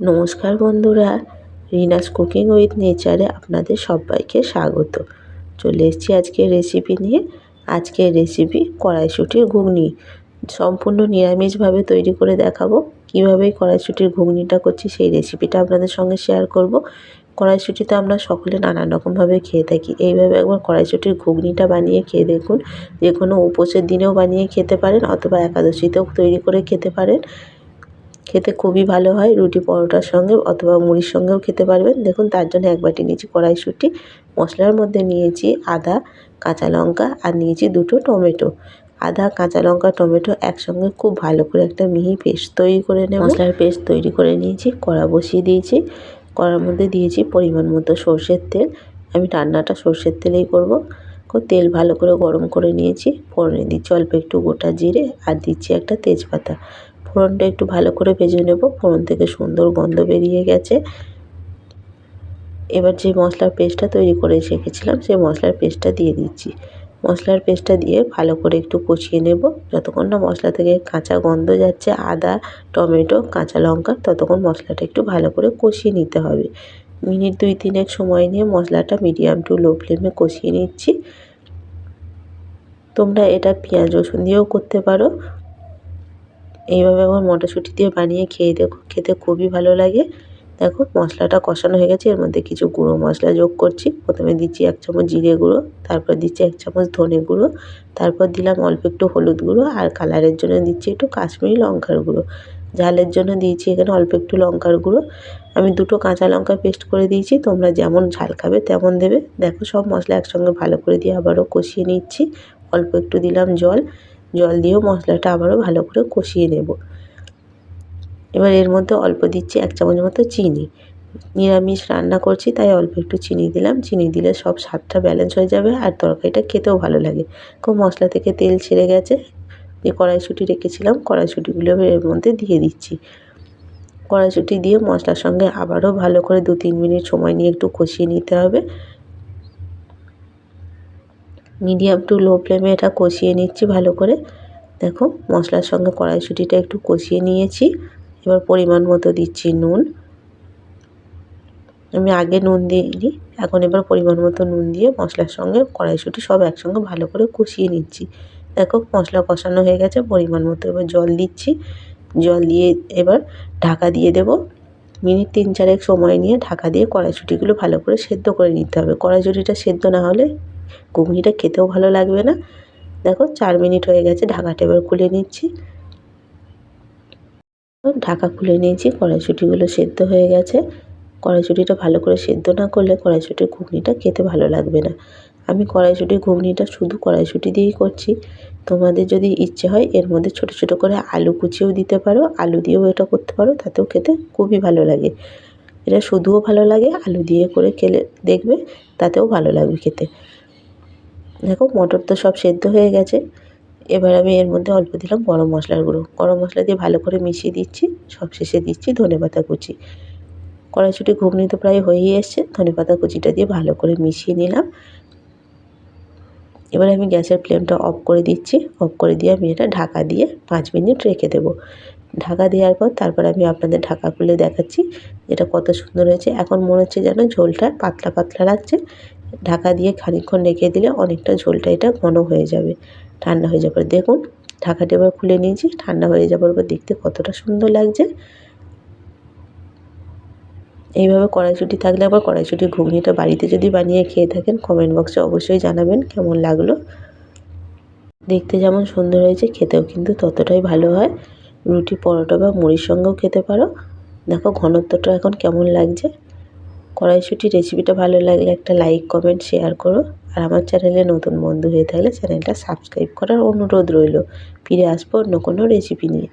নমস্কার বন্ধুরা, Rina's cooking with নেচারে আপনাদের সবাইকে স্বাগত। চলে এসেছি আজকে রেসিপি নিয়ে। আজকের রেসিপি কড়াইশুটির ঘুগনি। সম্পূর্ণ নিরামিষভাবে তৈরি করে দেখাবো। কীভাবে কড়াইশুটির ঘুগনিটা করছি সেই রেসিপিটা আপনাদের সঙ্গে শেয়ার করব। কড়াইশুঁটি তো আমরা সকলে নানান রকমভাবে খেয়ে থাকি। এইভাবে একবার কড়াইশুঁটির ঘুগনিটা বানিয়ে খেয়ে দেখুন। যে কোনো উপোসের দিনেও বানিয়ে খেতে পারেন অথবা একাদশীতেও তৈরি করে খেতে পারেন। খেতে খুবই ভালো হয়। রুটি পরোটার সঙ্গে অথবা মুড়ির সঙ্গেও খেতে পারবেন। দেখুন, তার জন্য এক বাটি নিয়েছি কড়াইশুঁটি, মশলার মধ্যে নিয়েছি আদা, কাঁচা লঙ্কা আর নিয়েছি দুটো টমেটো। আদা, কাঁচা লঙ্কা, টমেটো একসঙ্গে খুব ভালো করে একটা মিহি পেস্ট তৈরি করে নেব। মশলার পেস্ট তৈরি করে নিয়েছি, কড়া বসিয়ে দিয়েছি। কড়ার মধ্যে দিয়েছি পরিমাণ মতো সর্ষের তেল। আমি রান্নাটা সর্ষের তেলেই করব। তেল ভালো করে গরম করে নিয়েছি। ফোড়নে দিচ্ছি অল্প একটু গোটা জিরে আর দিচ্ছি একটা তেজপাতা। ফোড়নটা একটু ভালো করে ভেজে নেব। ফোড়ন থেকে সুন্দর গন্ধ বেরিয়ে গেছে। এবার যে মশলার পেস্টটা তৈরি করে রেখেছিলাম সেই মশলার পেস্টটা দিয়ে দিচ্ছি। মশলার পেস্টটা দিয়ে ভালো করে একটু কষিয়ে নেব। যতক্ষণ না মশলা থেকে কাঁচা গন্ধ যাচ্ছে, আদা, টমেটো, কাঁচা লঙ্কা, ততক্ষণ মশলাটা একটু ভালো করে কষিয়ে নিতে হবে। মিনিট দুই তিনেক সময় নিয়ে মশলাটা মিডিয়াম টু লো ফ্লেমে কষিয়ে নিচ্ছি। তোমরা এটা পেঁয়াজ রসুন দিয়েও করতে পারো। এইভাবে একবার মটরশুঁটি দিয়ে বানিয়ে খেয়ে দেখো, খেতে খুবই ভালো লাগে। দেখো, মশলাটা কষানো হয়ে গেছে, এর মধ্যে কিছু গুঁড়ো মশলা যোগ করছি। প্রথমে দিচ্ছি এক চামচ জিরে গুঁড়ো, তারপর দিচ্ছি এক চামচ ধনে গুঁড়ো, তারপর দিলাম অল্প একটু হলুদ গুঁড়ো, আর কালারের জন্য দিচ্ছি একটু কাশ্মীরি লঙ্কার গুঁড়ো। ঝালের জন্য দিয়েছি এখানে অল্প একটু লঙ্কার গুঁড়ো। আমি দুটো কাঁচা লঙ্কা পেস্ট করে দিয়েছি, তোমরা যেমন ঝাল খাবে তেমন দেবে। দেখো, সব মশলা একসঙ্গে ভালো করে দিয়ে আবারও কষিয়ে নিচ্ছি। অল্প একটু দিলাম জল। জল দিয়েও মশলাটা আবারও ভালো করে কষিয়ে নেব। এবার এর মধ্যে অল্প দিচ্ছি এক চামচ মতো চিনি। নিরামিষ রান্না করছি, তাই অল্প একটু চিনি দিলাম। চিনি দিলে সব স্বাদটা ব্যালেন্স হয়ে যাবে আর তরকারিটা খেতেও ভালো লাগে। খুব মশলা থেকে তেল ছেড়ে গেছে। যে কড়াইশুঁটি রেখেছিলাম, কড়াইশুঁটিগুলো এর মধ্যে দিয়ে দিচ্ছি। কড়াইশুঁটি দিয়ে মশলার সঙ্গে আবারও ভালো করে দু তিন মিনিট সময় নিয়ে একটু কষিয়ে নিতে হবে। মিডিয়াম টু লো ফ্লেমে এটা কষিয়ে নিচ্ছি ভালো করে। দেখো, মশলার সঙ্গে কড়াইশুঁটিটা একটু কষিয়ে নিয়েছি। এবার পরিমাণ মতো দিচ্ছি নুন। আমি আগে নুন দিইনি, এখন এবার পরিমাণ মতো নুন দিয়ে মশলার সঙ্গে কড়াইশুঁটি সব একসঙ্গে ভালো করে কষিয়ে নিচ্ছি। দেখো, মশলা কষানো হয়ে গেছে, পরিমাণ মতো এবার জল দিচ্ছি। জল দিয়ে এবার ঢাকা দিয়ে দেব। মিনিট তিন চারেক সময় নিয়ে ঢাকা দিয়ে কড়াইশুঁটিগুলো ভালো করে সেদ্ধ করে নিতে হবে। কড়াইশুঁটিটা সেদ্ধ না হলে ঘুগনিটা খেতেও ভালো লাগবে না। দেখো চার মিনিট হয়ে গেছে, ঢাকাটা এবার খুলে নিচ্ছি। ঢাকা খুলে নিয়েছি, কড়াইশুঁটিগুলো সেদ্ধ হয়ে গেছে। কড়াইশুঁটিটা ভালো করে সেদ্ধ না করলে কড়াইশুঁটির ঘুগনিটা খেতে ভালো লাগবে না। আমি কড়াইশুঁটির ঘুগনিটা শুধু কড়াইশুঁটি দিয়েই করছি। তোমাদের যদি ইচ্ছে হয়, এর মধ্যে ছোটো ছোটো করে আলু কুচিয়েও দিতে পারো, আলু দিয়েও এটা করতে পারো, তাতেও খেতে খুবই ভালো লাগে। এটা শুধুও ভালো লাগে, আলু দিয়ে করে খেলে দেখবে, তাতেও ভালো লাগবে খেতে। দেখো মটর তো সব সেদ্ধ হয়ে গেছে। এবার আমি এর মধ্যে অল্প দিলাম গরম মশলার গুঁড়ো। গরম মশলা দিয়ে ভালো করে মিশিয়ে দিচ্ছি, সব শেষে দিচ্ছি ধনে পাতা কুচি। কড়াইশুটি ঘুগনি তো প্রায় হয়েই এসছে, ধনে পাতা কুচিটা দিয়ে ভালো করে মিশিয়ে নিলাম। এবার আমি গ্যাসের ফ্লেমটা অফ করে দিচ্ছি। অফ করে দিয়ে আমি এটা ঢাকা দিয়ে পাঁচ মিনিট রেখে দেবো। ঢাকা দেওয়ার পর তারপর আমি আপনাদের ঢাকা খুলে দেখাচ্ছি, এটা কত সুন্দর হয়েছে। এখন মনে হচ্ছে যেন ঝোলটা পাতলা পাতলা লাগছে। ঢাকা দিয়ে খানিকক্ষণ রেখে দিলে অনেকটা ঝোলটা এটা ঘন হয়ে যাবে। ঠান্ডা হয়ে যাবার দেখুন, ঢাকাটা এবার খুলে নিয়েছি। ঠান্ডা হয়ে যাবার পর দেখতে কতটা সুন্দর লাগছে। এইভাবে কড়াইশুঁটি থাকলে আবার কড়াইশুঁটির ঘুগনিটা বাড়িতে যদি বানিয়ে খেয়ে থাকেন কমেন্ট বক্সে অবশ্যই জানাবেন কেমন লাগল। দেখতে যেমন সুন্দর হয়েছে, খেতেও কিন্তু ততটাই ভালো হয়। রুটি, পরোটা বা মুড়ির সঙ্গেও খেতে পারো। দেখো, ঘনত্বটা এখন কেমন লাগছে। কড়াইশুঁটি রেসিপিটা ভালো লাগলে একটা লাইক কমেন্ট শেয়ার করো। আর আমার চ্যানেলে নতুন বন্ধু হয়ে থাকলে চ্যানেলটা সাবস্ক্রাইব করার অনুরোধ রইল। ফিরে আসব অন্য কোনো রেসিপি নিয়ে।